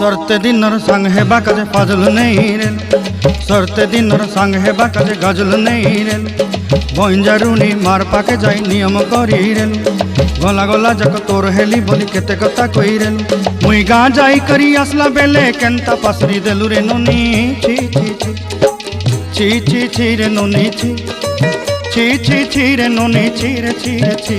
সরতে দিনর সঙ্গ হেবা কাজে ফাজল নেই রেল সরতে দিনর সঙ্গ হেবা কাজে গজল নেই রেল বঞ্জারুনি মার পাকে যাই নিয়ম করি রেল গলা গলা যাক তোর হেলি বলি কেতে কথা কই রেল মুই গাঁ যাই করি আসলা বেলে কেনতা পাসরি দেলু রে ননি। ছি ছি ছি ছি ছি রে ননি, ছি। ছি ছি ছি রে ননি, ছি রে ছি রে, ছি।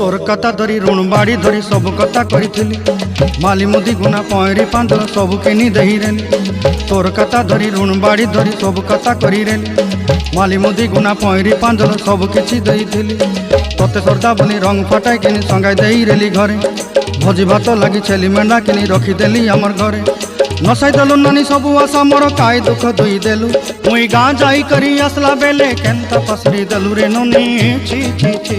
তোর কথা ধরি, ঋণ বাড়ি ধরি, সব কথা করিছিলি মালি মুদি গুনা পয়রি পাঁচ সব কিনি দেহি রেলি। তোর কথা ধরি, ঋণ বাড়ি ধরি, সব কথা করি রেলি। মালি মুদি গুনা পয়রি পাঁচ সব কিছু দেইছিলি। তোতে সর্দা বলি রং ফাটাই কিনি, সঙ্গাই দেই রেলি ঘরে। ভোজি ভাত লাগি ছেলি মেন্ডা কিনি, রখি দেলি আমার ঘরে। নসাই দেলু নানি, সবু আশা মোর, কাই দুঃখ দুই দেলু। মুই গাঁ যাই করি, আসলা বেলে কেন্তা পাসরি দেলু রে নুনি, ছি ছি ছি।